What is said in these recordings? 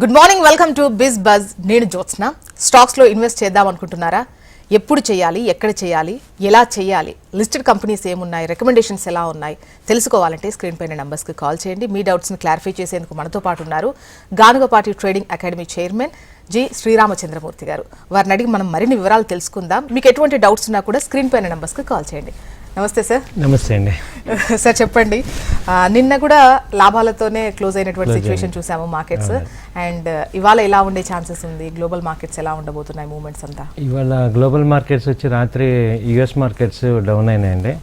Good morning welcome to Biz Buzz నేను జ్యోత్స్న. స్టాక్స్లో invest చేద్దాం అనుకుంటున్నారా? ఎప్పుడు చేయాలి? ఎక్కడ చేయాలి? ఎలా చేయాలి? లిస్టెడ్ కంపెనీస్ ఏమున్నాయి? రికమెండేషన్స్ ఎలా ఉన్నాయి? తెలుసుకోవాలంటే స్క్రీన్ పైన నెంబర్స్కి కాల్ చేయండి. మీ డౌట్స్ని క్లారిఫై చేసేందుకు మనతో పాటు ఉన్నారు Ganugapati trading academy chairman G Sriramachandramurthy గారు. వారిని అడిగి మనం మరిన్ని వివరాలు తెలుసుకుందాం. మీకు ఎటువంటి డౌట్స్ ఉన్నా కూడా స్క్రీన్ పైన నెంబర్స్కి కాల్ చేయండి. నమస్తే సార్ నమస్తే అండి. సార్ చెప్పండి. నిన్న కూడా లాభాలతోనే క్లోజ్ అయినటువంటి సిచ్యువేషన్ చూసాము మార్కెట్స్ అండ్ ఇవాళ ఎలా ఉండే ఛాన్సెస్ ఉంది? గ్లోబల్ మార్కెట్స్ ఎలా ఉండబోతున్నాయి మూమెంట్స్ అంతా? ఇవాళ గ్లోబల్ మార్కెట్స్ వచ్చి రాత్రి యుఎస్ మార్కెట్స్ డౌన్ అయినాయండి.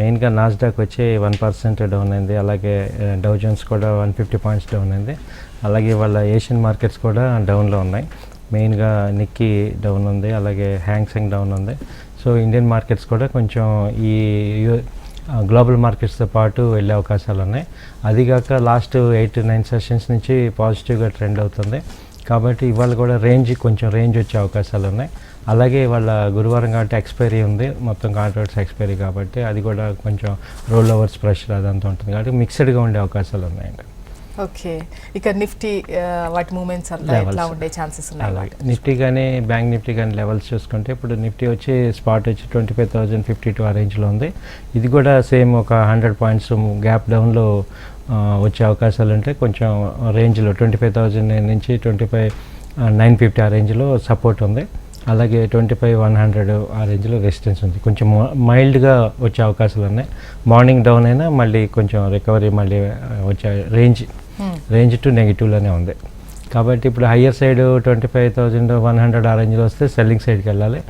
మెయిన్గా నాస్డాక్ వచ్చి వన్ పర్సెంట్ డౌన్ అయింది. అలాగే డౌ జోన్స్ కూడా వన్ ఫిఫ్టీ పాయింట్స్ డౌన్ అయింది. అలాగే ఇవాళ ఏషియన్ మార్కెట్స్ కూడా డౌన్లో ఉన్నాయి. మెయిన్గా నిక్కీ డౌన్ ఉంది. అలాగే హ్యాంగ్సెంగ్ డౌన్ ఉంది. సో ఇండియన్ మార్కెట్స్ కూడా కొంచెం ఈ గ్లోబల్ మార్కెట్స్తో పాటు వెళ్ళే అవకాశాలు ఉన్నాయి. అదిగాక లాస్ట్ ఎయిట్ నైన్ సెషన్స్ నుంచి పాజిటివ్గా ట్రెండ్ అవుతుంది. కాబట్టి ఇవాళ కూడా రేంజ్ కొంచెం రేంజ్ వచ్చే అవకాశాలు ఉన్నాయి. అలాగే వాళ్ళ గురువారం కాబట్టి ఎక్స్పైరీ ఉంది. మొత్తం కాంట్రాక్ట్స్ ఎక్స్పైరీ కాబట్టి అది కూడా కొంచెం రోల్ ఓవర్స్ ప్రెషర్ అదంతా ఉంటుంది. కాబట్టి మిక్స్డ్గా ఉండే అవకాశాలు ఉన్నాయండి ఓకే. ఇక నిఫ్టీ వాటి మూమెంట్స్ అంతా. ఎట్లా ఉండే ఛాన్సెస్ ఉన్నాయి నిఫ్టీ కానీ బ్యాంక్ నిఫ్టీ కానీ లెవెల్స్ చూసుకుంటే ఇప్పుడు నిఫ్టీ వచ్చి స్పాట్ వచ్చి twenty five thousand fifty two ఆ రేంజ్లో ఉంది. ఇది కూడా సేమ్ ఒక హండ్రెడ్ పాయింట్స్ గ్యాప్ డౌన్లో వచ్చే అవకాశాలు ఉంటాయి కొంచెం రేంజ్లో ట్వంటీ ఫైవ్ థౌజండ్ నుంచి ట్వంటీ ఫైవ్ నైన్ ఫిఫ్టీ ఆ రేంజ్లో సపోర్ట్ ఉంది. అలాగే ట్వంటీ ఫైవ్ వన్ హండ్రెడ్ ఆ రేంజ్లో రెసిస్టెన్స్ ఉంది. కొంచెం మైల్డ్గా వచ్చే అవకాశాలు ఉన్నాయి. మార్నింగ్ డౌన్ అయినా మళ్ళీ కొంచెం రికవరీ మళ్ళీ వచ్చే రేంజ్ రేంజ్ టు నెగిటివ్లోనే ఉంది. కాబట్టి ఇప్పుడు higher side twenty five thousand one hundred ఆ రేంజ్లో వస్తే సెల్లింగ్ సైడ్కి వెళ్ళాలి.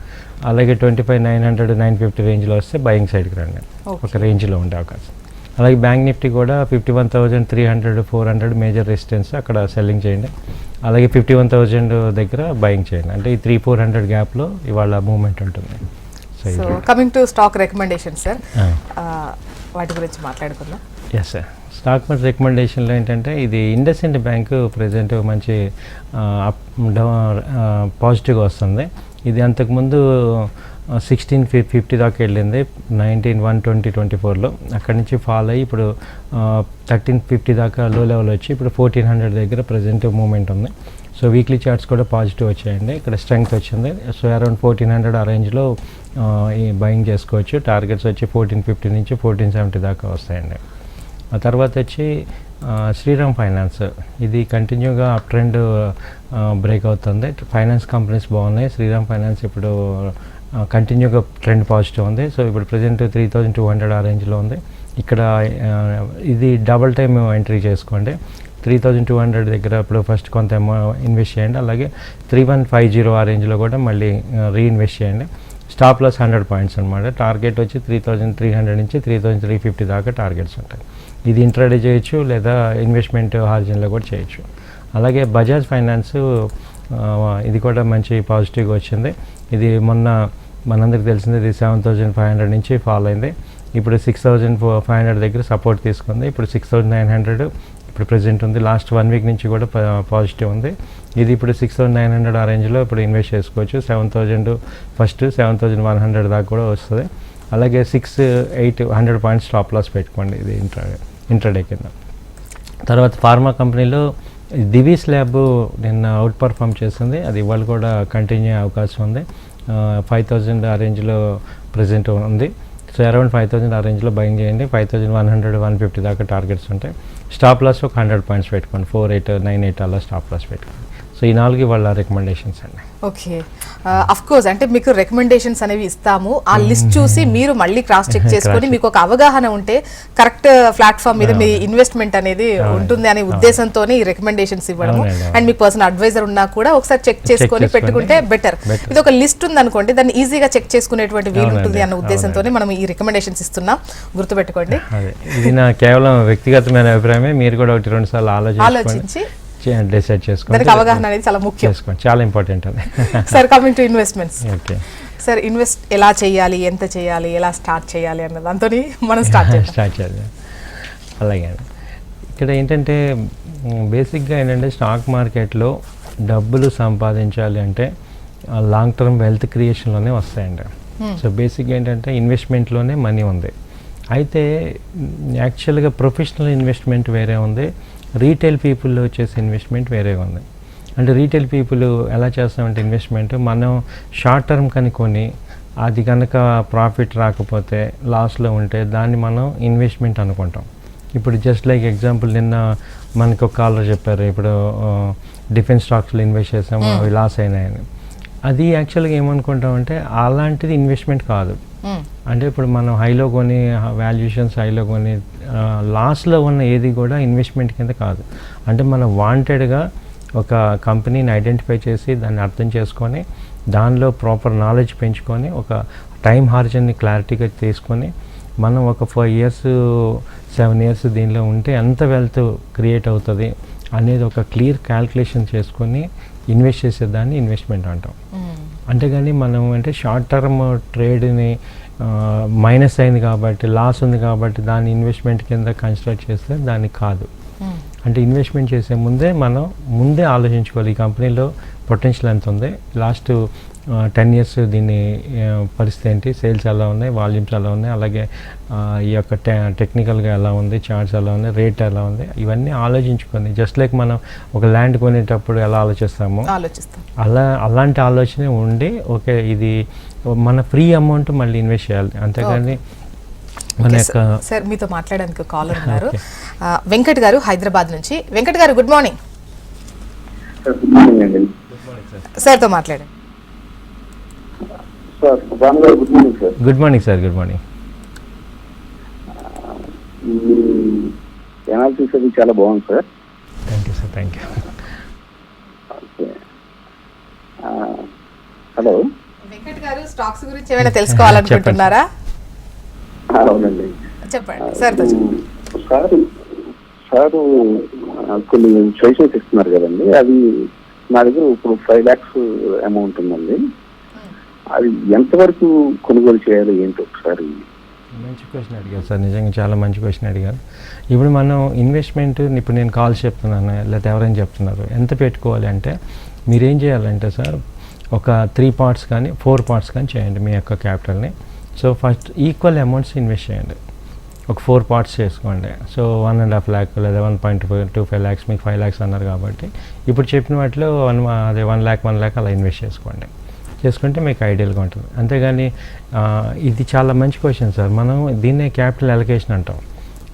అలాగే twenty five nine hundred nine fifty రేంజ్లో వస్తే బయింగ్ సైడ్కి రండి. ఒక రేంజ్లో ఉండే అవకాశం. అలాగే బ్యాంక్ నిఫ్టీ కూడా fifty one thousand three hundred four hundred major resistance అక్కడ సెల్లింగ్ చేయండి. అలాగే ఫిఫ్టీ వన్ థౌజండ్ దగ్గర బయింగ్ చేయండి. అంటే ఈ త్రీ ఫోర్ హండ్రెడ్ గ్యాప్లో ఇవాళ మూమెంట్ ఉంటుంది. So coming to stock recommendation sir. వాటి గురించి మాట్లాడుకుందాం. ఎస్ సార్ స్టాక్ మార్కెట్ రికమెండేషన్లో ఏంటంటే ఇది ఇండస్ ఇండ్ బ్యాంకు ప్రజెంట్ మంచి అప్ డౌన్ పాజిటివ్గా వస్తుంది. ఇది అంతకుముందు సిక్స్టీన్ ఫి ఫిఫ్టీ దాకా వెళ్ళింది నైన్టీన్ వన్ ట్వంటీ ట్వంటీ ఫోర్లో అక్కడి నుంచి ఫాల్ అయ్యి ఇప్పుడు థర్టీన్ ఫిఫ్టీ దాకా లో లెవెల్ వచ్చి ఇప్పుడు ఫోర్టీన్ హండ్రెడ్ దగ్గర ప్రజెంట్ మూమెంట్ ఉంది. సో వీక్లీ చార్ట్స్ కూడా పాజిటివ్ వచ్చాయండి. ఇక్కడ స్ట్రెంగ్త్ వచ్చింది. సో అరౌండ్ ఫోర్టీన్ హండ్రెడ్ ఆ రేంజ్లో ఈ బయింగ్ చేసుకోవచ్చు. టార్గెట్స్ వచ్చి ఫోర్టీన్ ఫిఫ్టీ నుంచి ఫోర్టీన్ సెవెంటీ దాకా వస్తాయండి. ఆ తర్వాత వచ్చి శ్రీరామ్ ఫైనాన్స్. ఇది కంటిన్యూగా అప్ ట్రెండ్ బ్రేక్ అవుతుంది. ఫైనాన్స్ కంపెనీస్ బాగున్నాయి. శ్రీరామ్ ఫైనాన్స్ ఇప్పుడు కంటిన్యూగా ట్రెండ్ పాజిటివ్ ఉంది. సో ఇప్పుడు present three thousand two hundred ఆ రేంజ్లో ఉంది. ఇక్కడ ఇది డబల్ టైం ఎంట్రీ చేసుకోండి. త్రీ థౌజండ్ టూ హండ్రెడ్ దగ్గర ఇప్పుడు ఫస్ట్ కొంత ఇన్వెస్ట్ చేయండి. అలాగే త్రీ వన్ ఫైవ్ జీరో ఆ రేంజ్లో కూడా మళ్ళీ రీఇన్వెస్ట్ చేయండి. స్టాప్ లాస్ హండ్రెడ్ పాయింట్స్ అనమాట టార్గెట్ వచ్చి త్రీ థౌజండ్ త్రీ హండ్రెడ్ నుంచి త్రీ థౌజండ్ త్రీ ఫిఫ్టీ దాకా టార్గెట్స్ ఉంటాయి. ఇది ఇంట్రాడే చేయొచ్చు లేదా ఇన్వెస్ట్మెంట్ హార్జన్లో కూడా చేయొచ్చు. అలాగే బజాజ్ ఫైనాన్స్ ఇది కూడా మంచి పాజిటివ్గా వచ్చింది. ఇది మొన్న మనందరికి తెలిసింది ఇది సెవెన్ థౌజండ్ ఫైవ్ హండ్రెడ్ నుంచి ఫాల్ అయింది. ఇప్పుడు సిక్స్ థౌజండ్ ఫైవ్ హండ్రెడ్ దగ్గర సపోర్ట్ తీసుకుంది. ఇప్పుడు సిక్స్ థౌజండ్ నైన్ హండ్రెడ్ ఇప్పుడు ప్రజెంట్ ఉంది. లాస్ట్ వన్ వీక్ నుంచి కూడా పాజిటివ్ ఉంది. ఇది ఇప్పుడు సిక్స్ థౌసండ్ నైన్ హండ్రెడ్ ఆ రేంజ్లో ఇప్పుడు ఇన్వెస్ట్ చేసుకోవచ్చు. Seven thousand first seven thousand one hundred దాకా కూడా వస్తుంది. అలాగే six eight hundred points stop loss పెట్టుకోండి ఇది ఇంట్రా ఇంట్రాడే కింద. తర్వాత ఫార్మా కంపెనీలో దివీస్ ల్యాబ్ నిన్న అవుట్ పర్ఫామ్ చేస్తుంది అది ఇవాళ కూడా కంటిన్యూ అయ్యే అవకాశం ఉంది. ఫైవ్ థౌజండ్ ఆ రేంజ్లో ప్రజెంట్ ఉంది. సో అరౌండ్ ఫైవ్ థౌజండ్ ఆ రేంజ్లో బయింగ్ చేయండి. Five thousand one hundred one fifty దాకా టార్గెట్స్ ఉంటాయి. స్టాప్ లాస్ ఒక హండ్రెడ్ పాయింట్స్ పెట్టుకోండి. ఫోర్ ఎయిట్ నైన్ ఎయిట్ అలా స్టాప్ లాస్ పెట్టుకోండి. సో ఈ నాలుగు వాళ్ళ రికమెండేషన్స్ అండి. ఓకే అఫ్ కోర్స్ అంటే మీకు రికమెండేషన్స్ అనేవి ఇస్తాము. ఆ లిస్ట్ చూసి మీరు మళ్ళీ క్రాస్ చెక్ చేసుకొని మీకు ఒక అవగాహన ఉంటే కరెక్ట్ ప్లాట్ఫామ్ మీద మీ ఇన్వెస్ట్మెంట్ అనేది ఉంటుంది అనే ఉద్దేశంతోనే ఈ రికమెండేషన్స్ ఇవ్వడము. అండ్ మీ పర్సనల్ అడ్వైజర్ ఉన్నా కూడా ఒకసారి చెక్ చేసుకొని. పెట్టుకుంటే బెటర్. ఇది ఒక లిస్ట్ ఉంది అనుకోండి దాన్ని ఈజీగా చెక్ చేసుకునేటువంటి వీలు ఉంటుంది అన్న ఉద్దేశంతోనే మనం ఈ రికమెండేషన్స్ ఇస్తున్నాం. గుర్తుపెట్టుకోండి. ఇది నా కేవలం వ్యక్తిగతమైన అభిప్రాయమే. మీరు కూడా ఒకటి రెండు సార్లు ఆలోచించి డిసైడ్ చేసుకోండి. అవగాహన అనేది చాలా ముఖ్యం. చేసుకోండి. చాలా ఇంపార్టెంట్ అది. Sir coming to investments okay sir invest ఎలా చేయాలి ఎంత చేయాలి ఎలా స్టార్ట్ చేయాలి అన్న దాంతో మనం స్టార్ట్ స్టార్ట్ చేద్దాం. అలాగే ఇక్కడ ఏంటంటే బేసిక్గా ఏంటంటే స్టాక్ మార్కెట్లో డబ్బులు సంపాదించాలి అంటే లాంగ్ టర్మ్ వెల్త్ క్రియేషన్లోనే వస్తాయండి. సో బేసిక్గా ఏంటంటే ఇన్వెస్ట్మెంట్లోనే మనీ ఉంది. అయితే యాక్చువల్గా ప్రొఫెషనల్ ఇన్వెస్ట్మెంట్ వేరే ఉంది. రీటైల్ పీపుల్ చేసే ఇన్వెస్ట్మెంట్ వేరేగా ఉంది. అంటే రీటైల్ పీపుల్ ఎలా చేస్తామంటే ఇన్వెస్ట్మెంట్? మనం షార్ట్ టర్మ్ కని కొని అది కనుక ప్రాఫిట్ రాకపోతే లాస్లో ఉంటే దాన్ని మనం ఇన్వెస్ట్మెంట్ అనుకుంటాం. ఇప్పుడు జస్ట్ లైక్ ఎగ్జాంపుల్ నిన్న మనకు ఒక కాలర్ చెప్పారు ఇప్పుడు డిఫెన్స్ స్టాక్స్లో ఇన్వెస్ట్ చేసాము అవి లాస్ అయినాయని. అది యాక్చువల్గా ఏమనుకుంటామంటే అలాంటిది ఇన్వెస్ట్మెంట్ కాదు. అంటే ఇప్పుడు మనం హైలో కొని వాల్యుయేషన్స్ హైలో కొని లాస్లో ఉన్న ఏది కూడా ఇన్వెస్ట్మెంట్ కింద కాదు అంటే మనం వాంటెడ్గా ఒక కంపెనీని ఐడెంటిఫై చేసి దాన్ని అర్థం చేసుకొని దానిలో ప్రాపర్ నాలెడ్జ్ పెంచుకొని ఒక టైం హార్జన్ని క్లారిటీగా తీసుకొని మనం ఒక ఫైవ్ ఇయర్స్ సెవెన్ ఇయర్స్ దీనిలో ఉంటే ఎంత వెల్త్ క్రియేట్ అవుతుంది అనేది ఒక క్లియర్ క్యాల్కులేషన్ చేసుకొని ఇన్వెస్ట్ చేసేదాన్ని ఇన్వెస్ట్మెంట్ అంటాం. అంతేగాని మనం అంటే షార్ట్ టర్మ్ ట్రేడ్ని మైనస్ అయింది కాబట్టి లాస్ ఉంది కాబట్టి దాన్ని ఇన్వెస్ట్మెంట్ కింద కన్సిడర్ చేస్తే దాన్ని కాదు. మ్మ్. అంటే ఇన్వెస్ట్మెంట్ చేసే ముందే మనం ముందే ఆలోచించుకోవాలి. ఈ కంపెనీలో పొటెన్షియల్ ఎంత ఉంది? లాస్ట్ టెన్ ఇయర్స్ దీని ఆ, పరిస్థితి ఏంటి? సేల్స్ ఎలా ఉన్నాయి? వాల్యూమ్స్ ఎలా ఉన్నాయి? అలాగే ఈ యొక్క టె టెక్నికల్గా ఎలా ఉంది? చార్ట్స్ ఎలా ఉంది రేట్ ఎలా ఉంది? ఇవన్నీ ఆలోచించుకొని జస్ట్ లైక్ మనం ఒక ల్యాండ్ కొనేటప్పుడు ఎలా ఆలోచిస్తామో ఆలోచిస్తాం. అలా అలాంటి ఆలోచన ఉండి ఓకే ఇది మన ఫ్రీ అమౌంట్ మళ్ళీ ఇన్వెస్ట్ చేయాలి. అంతేగాని సార్- మీతో మాట్లాడడానికి కాలర్ ఉన్నారు. వెంకట్ గారు హైదరాబాద్ నుంచి. వెంకట్ గారు గుడ్ మార్నింగ్. సార్తో మాట్లాడండి. Good morning sir. Good morning sir good morning. మీ ఎనాలిసిస్ అది చాలా బాగుంది sir. Thank you sir thank you hello. Venkat గారు స్టాక్స్ గురించి ఏమైనా తెలుసుకోవాలనుకుంటున్నారా? అవునండి. చెప్పండి. సార్ సార్ కొన్ని సజెషన్స్ ఇస్తున్నారు కదండి. అది నా దగ్గర ఇప్పుడు ఫైవ్ ల్యాక్స్ అమౌంట్ ఉందండి. అది ఎంతవరకు కొనుగోలు చేయాలి ఏంటి ఒకసారి. మంచి క్వశ్చన్ అడిగారు సార్. నిజంగా చాలా మంచి క్వశ్చన్ అడిగారు. ఇప్పుడు మనం ఇన్వెస్ట్మెంట్ ఇప్పుడు నేను కాల్ చెప్తున్నాను లేకపోతే ఎవరైనా చెప్తున్నారు. ఎంత పెట్టుకోవాలి అంటే మీరు ఏం చేయాలంటే సార్ ఒక త్రీ పార్ట్స్ కానీ ఫోర్ పార్ట్స్ కానీ చేయండి మీ యొక్క క్యాపిటల్ని. So first equal amounts invest చేయండి. ఒక ఫోర్ పార్ట్స్ చేసుకోండి. So one and half lakh లేదా one point five two five lakhs మీకు ఫైవ్ ల్యాక్స్ అన్నారు కాబట్టి ఇప్పుడు చెప్పిన వాటిలో వన్ అదే వన్ ల్యాక్ వన్ ల్యాక్ అలా ఇన్వెస్ట్ చేసుకోండి. చేసుకుంటే మీకు ఐడియల్గా ఉంటుంది. అంతేగాని ఇది చాలా మంచి క్వశ్చన్ సార్ మనం దీన్నే క్యాపిటల్ అలొకేషన్ అంటాం.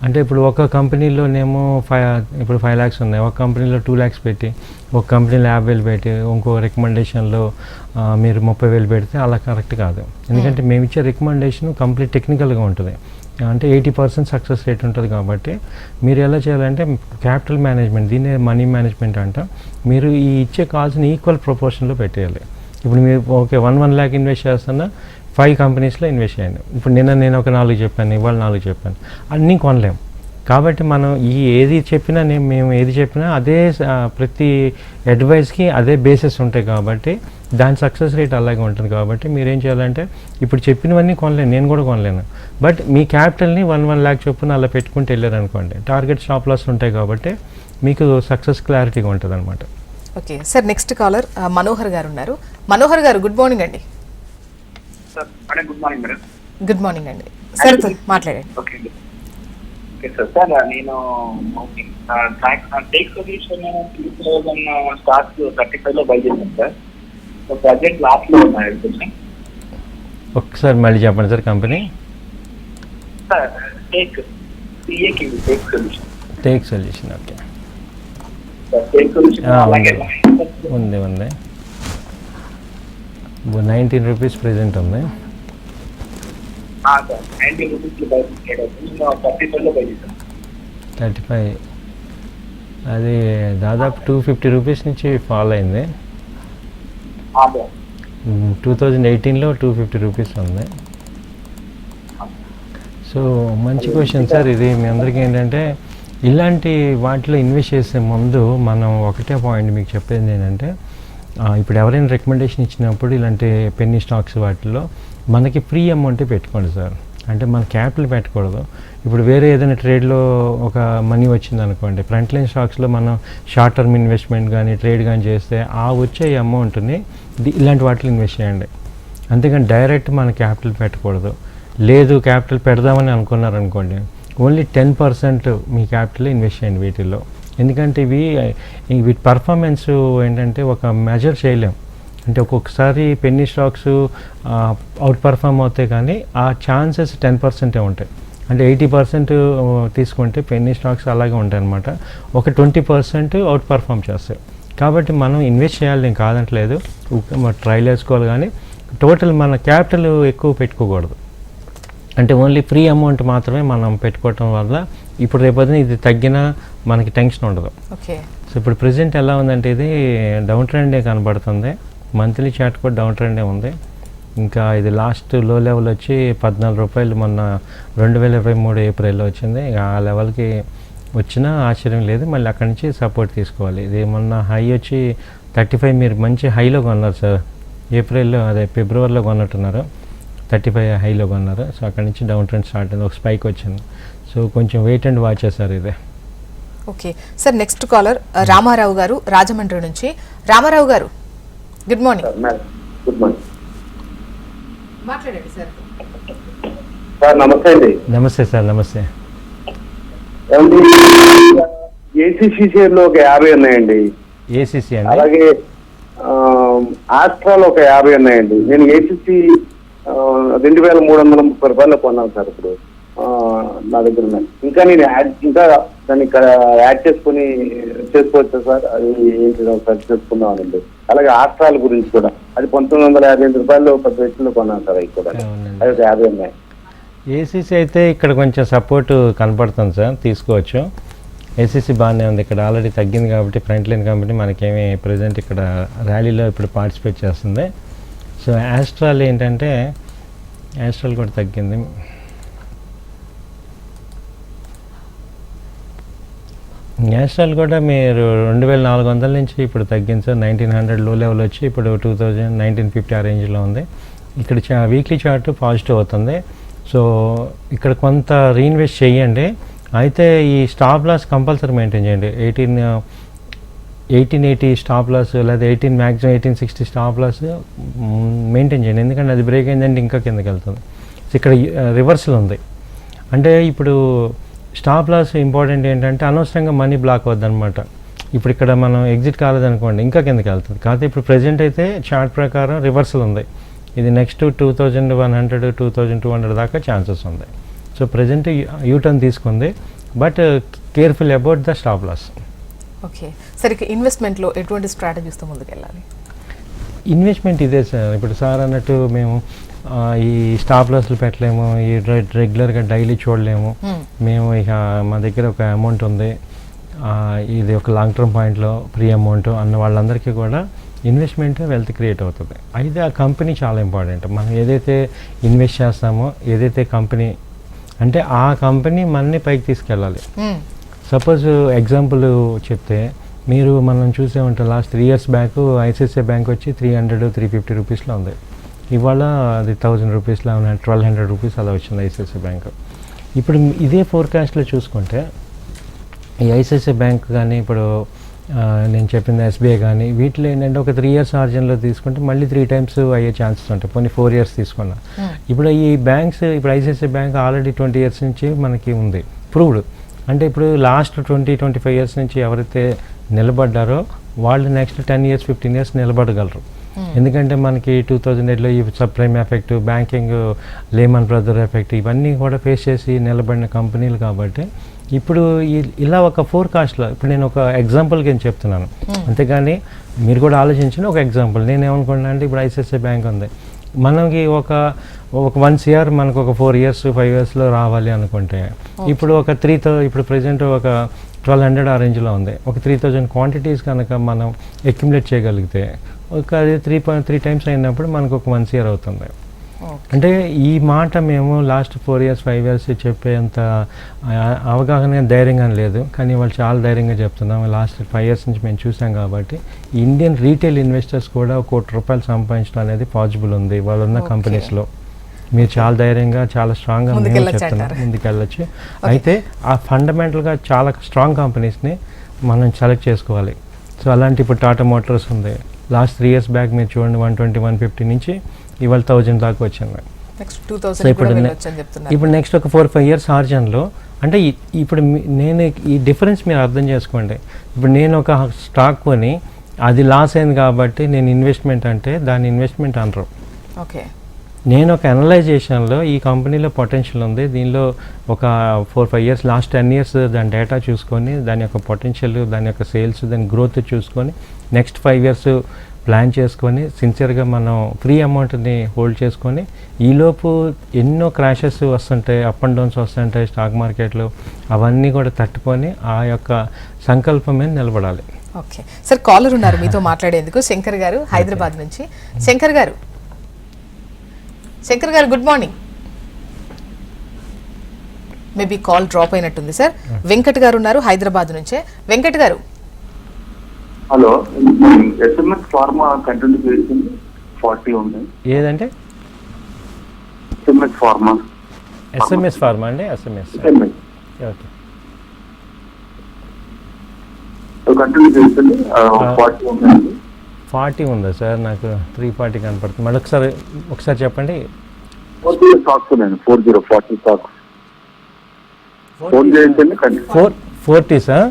అంటే ఇప్పుడు ఒక కంపెనీలోనేమో ఫైవ్ ఇప్పుడు ఫైవ్ ల్యాక్స్ ఉన్నాయి. ఒక కంపెనీలో టూ ల్యాక్స్ పెట్టి ఒక కంపెనీలో యాభై వేలు పెట్టి ఇంకో రికమెండేషన్లో మీరు ముప్పై వేలు పెడితే అలా కరెక్ట్ కాదు. ఎందుకంటే మేము ఇచ్చే రికమెండేషన్ కంప్లీట్ టెక్నికల్గా ఉంటుంది. అంటే ఎయిటీ పర్సెంట్ సక్సెస్ రేట్ ఉంటుంది కాబట్టి మీరు ఎలా చేయాలంటే క్యాపిటల్ మేనేజ్మెంట్ దీన్నే మనీ మేనేజ్మెంట్ అంట. మీరు ఈ ఇచ్చే కాల్స్ని ఈక్వల్ ప్రపోర్షన్లో పెట్టేయాలి. ఇప్పుడు మీరు okay one one lakh invest చేస్తున్నా ఫైవ్ కంపెనీస్లో ఇన్వెస్ట్ చేయండి. ఇప్పుడు నిన్న నేను ఒక నాలుగు చెప్పాను ఇవాళ నాలుగు చెప్పాను. అన్నీ కొనలేము కాబట్టి మనం ఈ ఏది చెప్పినా నేను మేము ఏది చెప్పినా అదే ప్రతి అడ్వైస్కి అదే బేసెస్ ఉంటాయి కాబట్టి దాని సక్సెస్ రేట్ అలాగే ఉంటుంది కాబట్టి మీరు ఏం చేయాలంటే ఇప్పుడు చెప్పినవన్నీ కొనలేను నేను కూడా కొనలేను. బట్ మీ క్యాపిటల్ని వన్ వన్ ల్యాక్ చొప్పున అలా పెట్టుకుంటూ వెళ్ళారు అనుకోండి టార్గెట్ స్టాప్ లాస్ ఉంటాయి కాబట్టి మీకు సక్సెస్ క్లారిటీగా ఉంటుంది అనమాట okay sir next caller Manohar గారు ఉన్నారు. మనోహర్ గారు గుడ్ మార్నింగ్ అండి. Sir good morning madam. Good morning అండి. సార్తో మాట్లాడండి. ఓకే సార్ సార్ నేను టేక్ సొల్యూషన్ స్టార్ట్ థర్టీ చేశాను సార్. ఉన్నాయి ఒకసారి మళ్ళీ చెప్పండి sir company sir tech సిఏకి tech solution tech solution okay. ఉంది. ఉంది నైన్టీన్ రూపీస్ ప్రెజెంట్ ఉంది. Thirty five. అది దాదాపు టూ ఫిఫ్టీ రూపీస్ నుంచి ఫాల్ అయింది. టూ థౌజండ్ ఎయిటీన్లో టూ ఫిఫ్టీ రూపీస్ ఉంది. సో మంచి క్వశ్చన్ సార్ ఇది మీ అందరికీ ఏంటంటే ఇలాంటి వాటిలో ఇన్వెస్ట్ చేసే ముందు మనం ఒకటే పాయింట్ మీకు చెప్పేది ఏంటంటే ఇప్పుడు ఎవరైనా రికమెండేషన్ ఇచ్చినప్పుడు ఇలాంటి పెన్నీ స్టాక్స్ వాటిలో మనకి ఫ్రీ అమౌంట్ పెట్టుకోండి సార్. అంటే మన క్యాపిటల్ పెట్టకూడదు. ఇప్పుడు వేరే ఏదైనా ట్రేడ్లో ఒక మనీ వచ్చింది అనుకోండి ఫ్రంట్ లైన్ స్టాక్స్లో మనం షార్ట్ టర్మ్ ఇన్వెస్ట్మెంట్ కానీ ట్రేడ్ కానీ చేస్తే ఆ వచ్చే అమౌంట్ని ఇలాంటి వాటిలో ఇన్వెస్ట్ చేయండి. అంతేకాని డైరెక్ట్ మన క్యాపిటల్ పెట్టకూడదు. లేదు క్యాపిటల్ పెడదామని అనుకున్నారనుకోండి ఓన్లీ టెన్ పర్సెంట్ మీ క్యాపిటల్ ఇన్వెస్ట్ చేయండి వీటిల్లో. ఎందుకంటే ఇవి వీటి పర్ఫార్మెన్స్ ఏంటంటే ఒక మెజర్ చేయలేం. అంటే ఒక్కొక్కసారి పెన్నీ స్టాక్స్ అవుట్ పర్ఫామ్ అవుతాయి కానీ ఆ ఛాన్సెస్ టెన్ పర్సెంటే ఉంటాయి. అంటే ఎయిటీ పర్సెంట్ తీసుకుంటే పెన్నీ స్టాక్స్ అలాగే ఉంటాయి అనమాట ఒక ట్వంటీ పర్సెంట్ అవుట్ పర్ఫామ్ చేస్తాయి. కాబట్టి మనం ఇన్వెస్ట్ చేయాలి నేను కాదంటలేదు. ట్రైల్ వేసుకోవాలి కానీ టోటల్ మన క్యాపిటల్ ఎక్కువ పెట్టుకోకూడదు. అంటే ఓన్లీ ఫ్రీ అమౌంట్ మాత్రమే మనం పెట్టుకోవటం వల్ల ఇప్పుడు రేపొద్దున ఇది తగ్గినా మనకి టెన్షన్ ఉండదు. ఓకే సో ఇప్పుడు ప్రజెంట్ ఎలా ఉందంటే ఇది డౌన్ ట్రెండే కనబడుతుంది. మంత్లీ చార్ట్ కూడా డౌన్ ట్రెండే ఉంది. ఇంకా ఇది లాస్ట్లో లెవెల్ వచ్చి పద్నాలుగు రూపాయలు మొన్న రెండు వేల ఇరవై మూడు ఏప్రిల్లో వచ్చింది. ఇక ఆ లెవెల్కి వచ్చినా ఆశ్చర్యం లేదు. మళ్ళీ అక్కడి నుంచి సపోర్ట్ తీసుకోవాలి. ఇది మొన్న హై వచ్చి థర్టీ ఫైవ్ మీరు మంచి హైలో కొన్నారు సార్ ఏప్రిల్లో అదే ఫిబ్రవరిలో కొన్నట్టున్నారు. థర్టీ ఫైవ్ హైలో కొన్నారు. సో అక్కడి నుంచి డౌన్ ట్రెండ్ స్టార్ట్ అయింది. ఒక స్పైక్ వచ్చింది. సో కొంచెం వెయిట్ అండ్ వాచ్ చేశారు ఇది. Okay. Sir next caller Ramarao గారు రాజమండ్రి నుంచి. రామారావు గారు గుడ్ మార్నింగ్. Good morning. మాట్లాడండి సార్. సార్ నమస్తే అండి. నమస్తే సార్ నమస్తే. ఏసీసీ షేర్లు ఒక యాభై ఉన్నాయండి. ఏసీసీ అండి? అలాగే ఆస్ట్రాలో ఒక యాభై ఉన్నాయండి. నేను ఏసీసీ రెండు వేల మూడు వందల ముప్పై రూపాయలు కొన్నాను సార్ ఇప్పుడు. నా దగ్గర ఉన్నాయి. ఇంకా నేను యాడ్ ఇంకా దాన్ని యాడ్ చేసుకుని చేసుకోవచ్చా సార్? అది ఏంటి సార్ చేసుకుందామనండి అలాగే ఆస్ట్రాల గురించి కూడా. అది పంతొమ్మిది వందల యాభై ఎనిమిది రూపాయలు పది లక్షలు కొన్నాను సార్ అవి కూడా. అది ఒక యాభై ఉన్నాయి. ఏసీసీ అయితే ఇక్కడ కొంచెం సపోర్ట్ కనపడుతుంది సార్. తీసుకోవచ్చు. ఏసీసీ బాగానే ఉంది. ఇక్కడ ఆల్రెడీ తగ్గింది కాబట్టి ఫ్రంట్ లైన్ కంపెనీ మనకేమి ప్రజెంట్ ఇక్కడ ర్యాలీలో ఇప్పుడు పార్టిసిపేట్ చేస్తుంది. సో యాస్ట్రాల్ ఏంటంటే యాస్ట్రాల్ కూడా తగ్గింది. యాస్ట్రాల్ కూడా మీరు రెండు వేల నాలుగు వందల నుంచి ఇప్పుడు తగ్గింది సార్. నైన్టీన్ హండ్రెడ్లో లెవెల్ వచ్చి ఇప్పుడు టూ థౌజండ్ నైన్టీన్ ఫిఫ్టీ ఆ రేంజ్లో ఉంది. ఇక్కడ చా వీక్లీ చార్ట్ పాజిటివ్ అవుతుంది. సో ఇక్కడ కొంత రీఇన్వెస్ట్ చేయండి. అయితే ఈ స్టాప్ లాస్ కంపల్సరీ మెయింటైన్ చేయండి. Eighteen eighteen eighty stop loss లేదా eighteen maximum eighteen sixty stop loss maintain చేయండి. ఎందుకంటే అది బ్రేక్ అయిందంటే ఇంకా కిందకి వెళ్తుంది. ఇక్కడ రివర్సల్ ఉంది. అంటే ఇప్పుడు స్టాప్ లాస్ ఇంపార్టెంట్ ఏంటంటే అనవసరంగా మనీ బ్లాక్ వద్దనమాట ఇప్పుడు ఇక్కడ మనం ఎగ్జిట్ కాలేదనుకోండి ఇంకా కిందకి వెళ్తుంది. కాకపోతే ఇప్పుడు ప్రెజెంట్ అయితే చార్ట్ ప్రకారం రివర్సల్ ఉంది. ఇది next two thousand one hundred two thousand two hundred దాకా ఛాన్సెస్ ఉంది. సో ప్రజెంట్ యూటర్న్ తీసుకుంది. But careful about the stop loss okay. Sir ఇన్వెస్ట్మెంట్లో ఎటువంటి స్ట్రాటజీస్తో ముందుకెళ్ళాలి? ఇన్వెస్ట్మెంట్ ఇదే సార్. ఇప్పుడు సార్ అన్నట్టు మేము ఈ స్టాప్ లాస్లు పెట్టలేము ఈ రెగ్యులర్గా డైలీ చూడలేము. Hmm. మేము ఇక మా దగ్గర ఒక అమౌంట్ ఉంది. ఇది ఒక లాంగ్ టర్మ్ పాయింట్లో ఫ్రీ అమౌంట్ అన్న వాళ్ళందరికీ కూడా ఇన్వెస్ట్మెంట్ వెల్త్ క్రియేట్ అవుతుంది. అయితే ఆ కంపెనీ చాలా ఇంపార్టెంట్ మనం ఏదైతే ఇన్వెస్ట్ చేస్తామో ఏదైతే కంపెనీ అంటే ఆ కంపెనీ మనని పైకి తీసుకెళ్ళాలి. మ్మ్. సపోజ్ ఎగ్జాంపుల్ చెప్తే మీరు మనం చూసే ఉంటాం last three years back ICICI bank వచ్చి త్రీ హండ్రెడ్ త్రీ ఫిఫ్టీ రూపీస్లో ఉంది. ఇవాళ అది థౌజండ్ రూపీస్లో ట్వెల్వ్ హండ్రెడ్ రూపీస్ అలా వచ్చింది ఐసిఐసిఐ బ్యాంక్. ఇప్పుడు ఇదే ఫోర్కాస్ట్లో చూసుకుంటే ఈ ఐసిఐసిఐ బ్యాంక్ కానీ ఇప్పుడు నేను చెప్పిన ఎస్బీఐ కానీ వీటిలో ఏంటంటే ఒక త్రీ ఇయర్స్ ఆర్జన్లో తీసుకుంటే మళ్ళీ త్రీ టైమ్స్ అయ్యే ఛాన్సెస్ ఉంటాయి. పోనీ ఫోర్ ఇయర్స్ తీసుకున్నా. Hmm. ఇప్పుడు ఈ బ్యాంక్స్ ఇప్పుడు ICICI bank already twenty years నుంచి మనకి ఉంది. ప్రూవ్డ్ అంటే ఇప్పుడు last twenty twenty five years నుంచి ఎవరైతే నిలబడ్డారో వాళ్ళు next ten years fifteen years నిలబడగలరు. ఎందుకంటే మనకి టూ థౌజండ్ ఎయిట్లో ఈ sub prime effect banking Lehman brother effect ఇవన్నీ కూడా ఫేస్ చేసి నిలబడిన కంపెనీలు కాబట్టి ఇప్పుడు ఇలా ఒక ఫోర్కాస్ట్లో ఇప్పుడు నేను ఒక ఎగ్జాంపుల్కి నేను చెప్తున్నాను. అంతేగాని మీరు కూడా ఆలోచించిన ఒక ఎగ్జాంపుల్ నేను ఏమనుకున్నాను అంటే ఇప్పుడు ఐసిఐసిఐ బ్యాంక్ ఉంది. మనకి ఒక ఒక వన్ ఇయర్ మనకు ఒక ఫోర్ ఇయర్స్ ఫైవ్ ఇయర్స్లో రావాలి అనుకుంటే ఇప్పుడు ఒక త్రీ థౌ ఇప్పుడు ప్రజెంట్ ఒక ట్వెల్వ్ హండ్రెడ్ ఆ రేంజ్లో ఉంది. ఒక త్రీ థౌజండ్ క్వాంటిటీస్ కనుక మనం అక్యుములేట్ చేయగలిగితే ఒక అది త్రీ పాయింట్ త్రీ టైమ్స్ అయినప్పుడు మనకు ఒక వన్ ఇయర్ అవుతుంది. అంటే ఈ మాట మేము last four years five years చెప్పేంత అవగాహన ధైర్యంగా లేదు. కానీ వాళ్ళు చాలా ధైర్యంగా చెప్తున్నాం లాస్ట్ ఫైవ్ ఇయర్స్ నుంచి మేము చూసాం కాబట్టి ఇండియన్ రీటైల్ ఇన్వెస్టర్స్ కూడా కోటి రూపాయలు సంపాదించడం అనేది పాసిబుల్ ఉంది వాళ్ళు ఉన్న. కంపెనీస్లో మీరు చాలా ధైర్యంగా చాలా స్ట్రాంగ్గా మేము చెప్తున్నాం. ముందుకెళ్ళచ్చు. అయితే ఆ ఫండమెంటల్గా చాలా స్ట్రాంగ్ కంపెనీస్ని మనం సెలెక్ట్ చేసుకోవాలి. సో అలాంటి ఇప్పుడు టాటా మోటార్స్ ఉంది. లాస్ట్ త్రీ ఇయర్స్ బ్యాక్ మీరు చూడండి వన్ ట్వంటీ వన్ ఫిఫ్టీ నుంచి ఇవాళ థౌజండ్ దాకా వచ్చింది. సో ఇప్పుడు ఇప్పుడు నెక్స్ట్ ఒక ఫోర్ ఫైవ్ ఇయర్స్ ఆర్జన్లో అంటే ఇప్పుడు నేను ఈ డిఫరెన్స్ మీరు అర్థం చేసుకోండి. ఇప్పుడు నేను ఒక స్టాక్ కొని అది లాస్ అయింది కాబట్టి నేను ఇన్వెస్ట్మెంట్ అంటే దాని ఇన్వెస్ట్మెంట్ అనరు. ఓకే నేను ఒక అనలైజేషన్లో ఈ కంపెనీలో పొటెన్షియల్ ఉంది. దీనిలో ఒక four five years last ten years దాని డేటా చూసుకొని దాని యొక్క పొటెన్షియల్ దాని యొక్క సేల్స్ దాని గ్రోత్ చూసుకొని నెక్స్ట్ ఫైవ్ ఇయర్స్ ప్లాన్ చేసుకొని సిన్సియర్గా మనం ఫ్రీ అమౌంట్ని హోల్డ్ చేసుకొని ఈలోపు ఎన్నో క్రాషెస్ వస్తుంటాయి అప్ అండ్ డౌన్స్ వస్తుంటాయి స్టాక్ మార్కెట్లో అవన్నీ కూడా తట్టుకొని ఆ యొక్క సంకల్పం మీద నిలబడాలి. ఓకే. సార్ కాలర్ ఉన్నారు మీతో మాట్లాడేందుకు. శంకర్ గారు హైదరాబాద్ నుంచి. Shankar garu. Shankar garu good morning maybe call drop అయినట్టుంది సార్. వెంకట్ గారు ఉన్నారు హైదరాబాద్ నుంచే. Venkat garu. Hello pharma continue చేసింది ఫార్టీ ఉంది. ఏదంటే? SMS pharma. ఎస్ఎంఎస్ ఫార్మా అండి? SMS okay. ఫార్టీ ఉంది. సార్? నాకు త్రీ ఫార్టీ కనపడుతుంది. మళ్ళీ ఒకసారి ఒకసారి చెప్పండి. Four zero forty stocks four forty sir?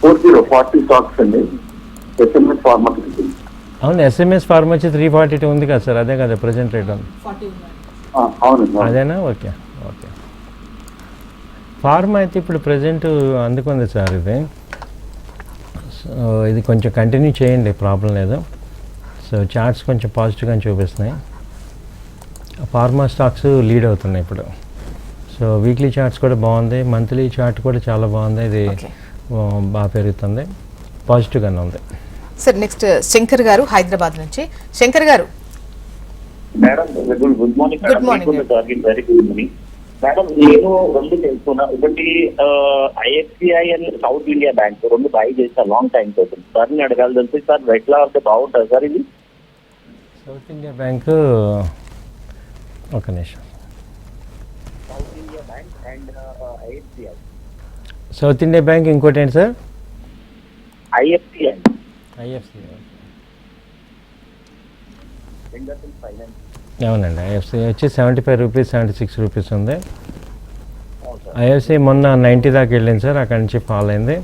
Four zero forty stocks అండి. ఎస్ఎంఎస్ ఫార్మా అవును ఎస్ఎంఎస్ ఫార్మ్ వచ్చి త్రీ ఫార్టీ టూ ఉంది కదా సార్ అదే కదా ప్రజెంట్ రేట్ ఉంది. అదేనా? Okay okay. ఫార్మ్ అయితే ఇప్పుడు ప్రజెంట్ అందుకుంది సార్ ఇది. సో ఇది కొంచెం కంటిన్యూ చేయండి ప్రాబ్లం లేదు. సో చార్ట్స్ కొంచెం పాజిటివ్గా చూపిస్తున్నాయి. ఫార్మా స్టాక్స్ లీడ్ అవుతున్నాయి ఇప్పుడు. సో వీక్లీ చార్ట్స్ కూడా బాగుంది మంత్లీ చార్ట్ కూడా చాలా బాగుంది ఇది బాగా పెరుగుతుంది. పాజిటివ్గానే ఉంది. సార్ నెక్స్ట్ శంకర్ గారు హైదరాబాద్ నుంచి. Shankar garu. Madam good morning very good morning madam నేను రెండు తెలుసుకున్నా. ఒకటి IFCI and South India bank రెండు బై చేసా లాంగ్ టైం కోసం సార్ నేను అడగాలి తెలిసి సార్ ఎట్లా అంటే బాగుంటుంది సార్ ఇది? సౌత్ ఇండియా బ్యాంకు ఒక నిమిషం. South India bank and IFCI South India bank ఇంకోటి ఏంటి సార్? ఐఎఫ్సిఐ ఐఎఫ్సి అవునండి ఐఎఫ్సి వచ్చి seventy five rupees seventy six rupees ఉంది. ఐఎఫ్సి మొన్న నైంటీ దాకా వెళ్ళింది సార్ అక్కడి నుంచి ఫాల్ అయింది.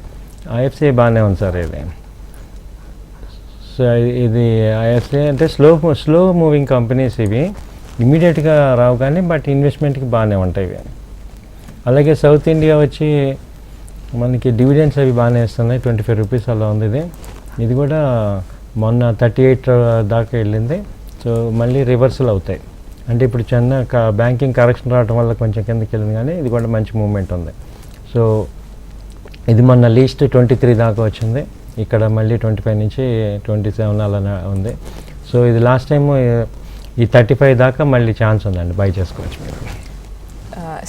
ఐఎఫ్సి బాగానే ఉంది సార్ ఇది. సో ఇది ఐఎఫ్సి అంటే స్లో స్లో మూవింగ్ కంపెనీస్ ఇవి. ఇమీడియట్గా రావు కానీ బట్ ఇన్వెస్ట్మెంట్కి బాగానే ఉంటాయి ఇవి. అలాగే సౌత్ ఇండియా వచ్చి మనకి డివిడెండ్స్ అవి బాగానే ఇస్తున్నాయి ట్వంటీ ఫైవ్ రూపీస్ అలా ఉంది ఇది. ఇది కూడా మొన్న థర్టీ ఎయిట్ దాకా వెళ్ళింది. సో మళ్ళీ రివర్సల్ అవుతాయి. అంటే ఇప్పుడు చిన్న బ్యాంకింగ్ కరెక్షన్ రావడం వల్ల కొంచెం కిందకి వెళ్ళింది కానీ ఇది కూడా మంచి మూమెంట్ ఉంది. సో ఇది మొన్న లీస్ట్ ట్వంటీ త్రీ దాకా వచ్చింది. ఇక్కడ మళ్ళీ ట్వంటీ ఫైవ్ నుంచి ట్వంటీ సెవెన్ అలా ఉంది. సో ఇది లాస్ట్ టైం ఈ థర్టీ ఫైవ్ దాకా మళ్ళీ ఛాన్స్ ఉందండి బై చేసుకోవచ్చు మీరు.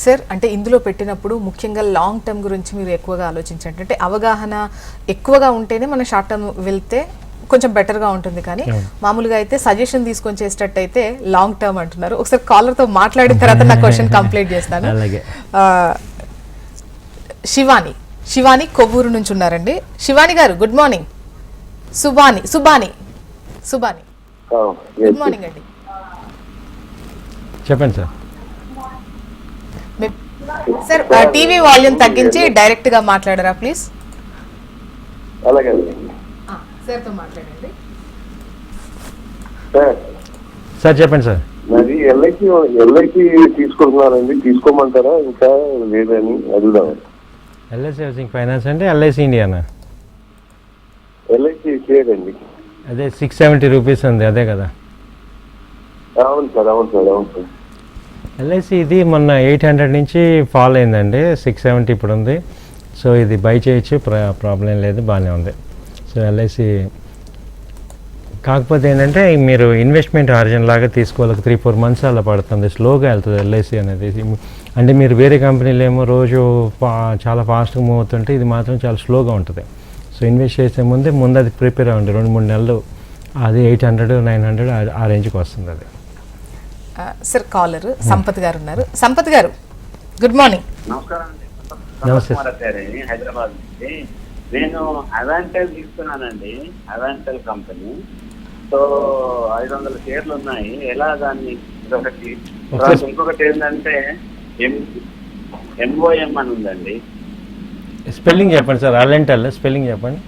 సార్ అంటే ఇందులో పెట్టినప్పుడు ముఖ్యంగా లాంగ్ టర్మ్ గురించి మీరు ఎక్కువగా ఆలోచించండి. అంటే అవగాహన ఎక్కువగా ఉంటేనే మనం షార్ట్ టర్మ్ వెళ్తే కొంచెం బెటర్గా ఉంటుంది కానీ. మామూలుగా అయితే సజెషన్ తీసుకొని చేసేటట్టయితే లాంగ్ టర్మ్ అంటున్నారు. ఒకసారి కాలర్తో మాట్లాడిన తర్వాత నా క్వశ్చన్ కంప్లీట్ చేస్తాను. అలాగే. ఆ, శివాని శివాని కొవ్వూరు నుంచి ఉన్నారండి. Shivani garu good morning Subani Subani Subani. Good morning అండి. చెప్పండి సార్. సార్ టీవీ వాల్యూమ్ తగ్గించి డైరెక్ట్గా మాట్లాడరా ప్లీజ్ అలాగే సార్తో మాట్లాడండి. సార్. సార్ చెప్పండి సార్. మరి ఎల్ఐసి ఎల్ఐసి తీసుకుంటున్నారండి తీసుకోమంటారా ఇంకా లేదని అడుగుదాం. ఎల్ఐసి హౌసింగ్ ఫైనాన్స్ అంటే ఎల్ఐసి ఇండియానా? ఎల్ఐసి చేయదండి. అదే సిక్స్ సెవెంటీ రూపీస్ ఉంది అదే కదా. అవును సార్ అవును సార్ అవును సార్. ఎల్ఐసి ఇది మొన్న ఎయిట్ హండ్రెడ్ నుంచి ఫాల్ అయిందండి. సిక్స్ సెవెంటీ ఇప్పుడు ఉంది సో ఇది బై చేయొచ్చు ప్రా ప్రాబ్లం లేదు బాగానే ఉంది. సో ఎల్ఐసి కాకపోతే ఏంటంటే మీరు ఇన్వెస్ట్మెంట్ ఆర్జన్ లాగా తీసుకోవాలి త్రీ ఫోర్ మంత్స్ అలా పడుతుంది స్లోగా వెళ్తుంది ఎల్ఐసి అనేది. అంటే మీరు వేరే కంపెనీలు ఏమో రోజు చాలా ఫాస్ట్గా మూవ్ అవుతుంటే ఇది మాత్రం చాలా స్లోగా ఉంటుంది. సో ఇన్వెస్ట్ చేసే ముందే ముందు అది ప్రిపేర్ అవ్వండి రెండు మూడు నెలలు. అది ఎయిట్ హండ్రెడ్ నైన్ హండ్రెడ్ ఆ రేంజ్కి వస్తుంది అది. సార్ కాలర్ సంపత్ గారు ఉన్నారు. సంపత్ గారు గుడ్ మార్నింగ్. నమస్కారం హైదరాబాద్ నుంచి. నేను అవాంటెల్ తీసుకున్నానండి అవాంటెల్ కంపెనీ. సో ఐదు వందల షేర్లు ఉన్నాయి. ఎలా దాన్ని ఇదొకటి? తర్వాత ఇంకొకటి ఏంటంటే ఎం ఎంఓఎం అని ఉందండి. స్పెల్లింగ్ చెప్పండి సార్ ఎల్ఎన్టెల్ స్పెల్లింగ్ చెప్పండి.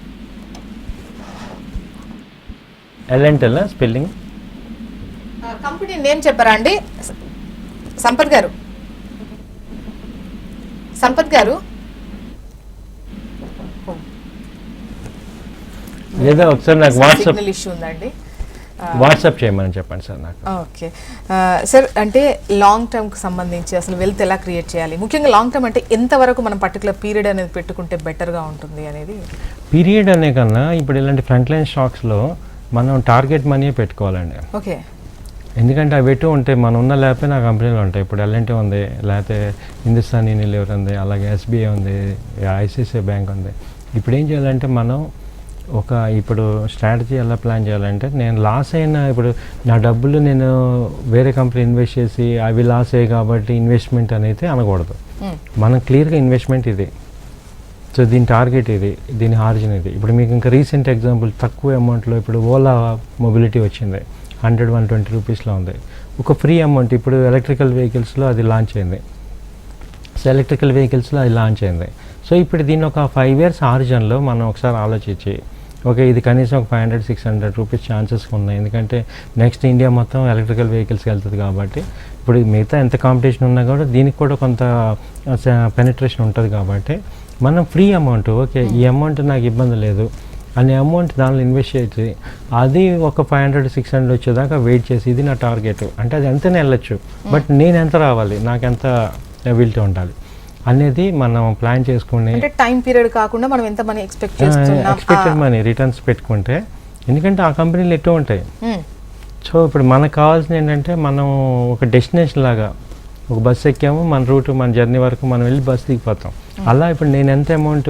ఎల్ఎన్టెల్ స్పెల్లింగ్. కంపెనీ నేమ్ చెప్పారా అండి? సంపత్ గారు. సంపత్ గారు. లేదా ఒకసారి నాకు వాట్సాప్ ఇష్యూ ఉందండి. వాట్సాప్ చేయమని చెప్పండి సార్ నాకు. ఓకే. సార్ అంటే లాంగ్ టర్మ్కి సంబంధించి అసలు వెల్త్ ఎలా క్రియేట్ చేయాలి? ముఖ్యంగా లాంగ్ టర్మ్ అంటే ఎంతవరకు మనం పర్టికులర్ పీరియడ్ అనేది పెట్టుకుంటే బెటర్గా ఉంటుంది అనేది? పీరియడ్ అనే కన్నా ఇప్పుడు ఇలాంటి ఫ్రంట్ లైన్ స్టాక్స్లో మనం టార్గెట్ మనీ పెట్టుకోవాలండి. ఓకే. ఎందుకంటే అవి ఎటు ఉంటాయి మనం ఉన్న లేకపోతే నా కంపెనీలో ఉంటాయి. ఇప్పుడు ఎల్ఎన్టీ ఉంది లేకపోతే హిందుస్థాన్ యూనిలివర్ ఉంది అలాగే ఎస్బీఐ ఉంది ఐసిఐసిఐ బ్యాంక్ ఉంది. ఇప్పుడు ఏం చేయాలంటే మనం ఒక ఇప్పుడు స్ట్రాటజీ ఎలా ప్లాన్ చేయాలంటే నేను లాస్ అయిన ఇప్పుడు నా డబ్బులు నేను వేరే కంపెనీ ఇన్వెస్ట్ చేసి అవి లాస్ అయ్యాయి కాబట్టి ఇన్వెస్ట్మెంట్ అనేది అనకూడదు. మనం క్లియర్గా ఇన్వెస్ట్మెంట్ ఇది. సో దీని టార్గెట్ ఇది దీని ఆరిజిన్ ఇది. ఇప్పుడు మీకు ఇంకా రీసెంట్ ఎగ్జాంపుల్ తక్కువ అమౌంట్లో ఇప్పుడు ఓలా మొబిలిటీ వచ్చింది. హండ్రెడ్ వన్ ట్వంటీ రూపీస్లో ఉంది. ఒక ఫ్రీ అమౌంట్ ఇప్పుడు ఎలక్ట్రికల్ వెహికల్స్లో అది లాంచ్ అయింది. సో ఎలక్ట్రికల్ వెహికల్స్లో అది లాంచ్ అయింది. సో ఇప్పుడు దీన్ని ఒక ఫైవ్ ఇయర్స్ ఆరిజన్లో మనం ఒకసారి ఆలోచించి ఓకే ఇది కనీసం ఒక five hundred six hundred rupees chances ఉన్నాయి. ఎందుకంటే నెక్స్ట్ ఇండియా మొత్తం ఎలక్ట్రికల్ వెహికల్స్కి వెళ్తుంది కాబట్టి ఇప్పుడు మిగతా ఎంత కాంపిటీషన్ ఉన్నా కూడా దీనికి కూడా కొంత పెనిట్రేషన్ ఉంటుంది కాబట్టి మనం ఫ్రీ అమౌంట్ ఓకే ఈ అమౌంట్ నాకు ఇబ్బంది లేదు అనే అమౌంట్ దానిలో ఇన్వెస్ట్ చేసి అది ఒక ఫైవ్ హండ్రెడ్ సిక్స్ హండ్రెడ్ వచ్చేదాకా వెయిట్ చేసి ఇది నా టార్గెట్ అంటే అది ఎంతనే వెళ్ళొచ్చు. బట్ నేను ఎంత రావాలి? నాకు ఎంత ఎబిలిటీ ఉండాలి? అనేది మనం ప్లాన్ చేసుకుని అంటే టైం పీరియడ్ కాకుండా మనం ఎంత మనీ ఎక్స్పెక్ట్ చేస్తున్నాం? ఎక్స్పెక్టెడ్ మనీ రిటర్న్స్ పెట్టుకుంటే ఎందుకంటే ఆ కంపెనీలు ఎటు ఉంటాయి. మ్మ్. సో ఇప్పుడు మనకు కావాల్సింది ఏంటంటే మనం ఒక డెస్టినేషన్ లాగా ఒక బస్సు ఎక్కాము మన రూట్ మన జర్నీ వరకు మనం వెళ్ళి బస్సు దిగిపోతాం. అలా ఇప్పుడు నేను ఎంత అమౌంట్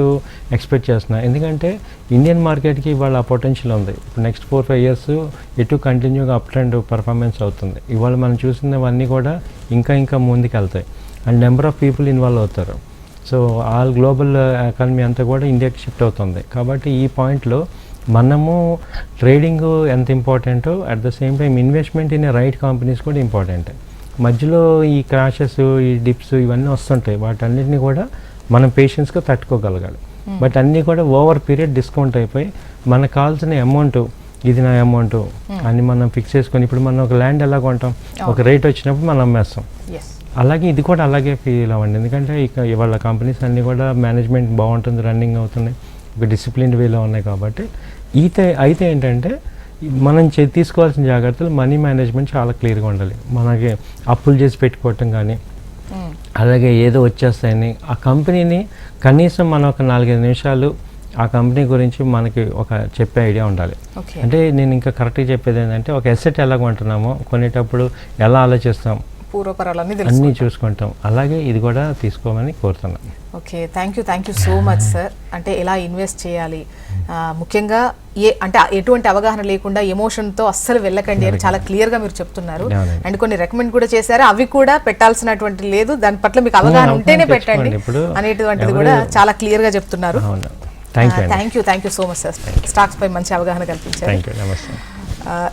ఎక్స్పెక్ట్ చేస్తున్నా? ఎందుకంటే ఇండియన్ మార్కెట్కి ఇవాళ ఆ పొటెన్షియల్ ఉంది. ఇప్పుడు నెక్స్ట్ ఫోర్ ఫైవ్ ఇయర్స్ ఎటు కంటిన్యూగా అప్ ట్రెండ్ పర్ఫార్మెన్స్ అవుతుంది. ఇవాళ మనం చూసినవన్నీ కూడా ఇంకా ఇంకా ముందుకు వెళ్తాయి and number of people involve అవుతారు. సో ఆల్ గ్లోబల్ ఎకానమీ అంతా కూడా ఇండియాకి షిఫ్ట్ అవుతుంది. కాబట్టి ఈ పాయింట్లో మనము ట్రేడింగ్ ఎంత ఇంపార్టెంటో at the same time investment in right companies కూడా ఇంపార్టెంట్ మధ్యలో ఈ క్రాషెస్ ఈ డిప్స్ ఇవన్నీ వస్తుంటాయి. వాటన్నిటిని కూడా మనం పేషెన్స్గా తట్టుకోగలగాలి. బట్ అన్నీ కూడా ఓవర్ పీరియడ్ డిస్కౌంట్ అయిపోయి మనకు కావాల్సిన అమౌంట్ ఇది నా అమౌంట్ అని మనం ఫిక్స్ చేసుకొని ఇప్పుడు మనం ఒక ల్యాండ్ ఎలా కొంటాం ఒక రేట్ వచ్చినప్పుడు మనం అమ్మేస్తాం. అలాగే ఇది కూడా అలాగే ఫీల్ అవ్వండి. ఎందుకంటే ఇక ఇవాళ కంపెనీస్ అన్నీ కూడా మేనేజ్మెంట్ బాగుంటుంది రన్నింగ్ అవుతున్నాయి. ఒక డిసిప్లిన్డ్ వేలో ఉన్నాయి కాబట్టి. అయితే అయితే ఏంటంటే మనం చే తీసుకోవాల్సిన జాగ్రత్తలు మనీ మేనేజ్మెంట్ చాలా క్లియర్గా ఉండాలి. మనకి అప్పులు చేసి పెట్టుకోవటం కానీ. అలాగే ఏదో వచ్చేస్తాయని ఆ కంపెనీని కనీసం మనం ఒక నాలుగైదు నిమిషాలు ఆ కంపెనీ గురించి మనకి ఒక చెప్పే ఐడియా ఉండాలి. అంటే నేను ఇంకా కరెక్ట్గా చెప్పేది ఏంటంటే ఒక ఎసెట్ ఎలా కొంటున్నామో కొనేటప్పుడు ఎలా ఆలోచిస్తాం? పూర్వపరాలన్నీ అన్నీ చూసుకుంటాం. అలాగే ఇది కూడా తీసుకోమని కోరుతున్నాను okay thank you thank you so much sir అంటే ఎలా ఇన్వెస్ట్ చేయాలి? ముఖ్యంగా ఏ అంటే ఎటువంటి అవగాహన లేకుండా ఎమోషన్తో అస్సలు వెళ్ళకండి అని చాలా క్లియర్గా మీరు చెప్తున్నారు. అండ్ కొన్ని రికమెండ్ కూడా చేశారు. అవి కూడా పెట్టాల్సినటువంటి లేదు. దాని పట్ల మీకు అవగాహన ఉంటేనే. పెట్టండి అనేటువంటిది కూడా చాలా క్లియర్గా చెప్తున్నారు. Thank you thank you so much sir stocks పై మంచి అవగాహన కల్పించారు.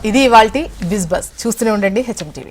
ఇది ఇవాల్టి బిజ్ బస్ చూస్తూనే ఉండండి హెచ్ఎం టీవీ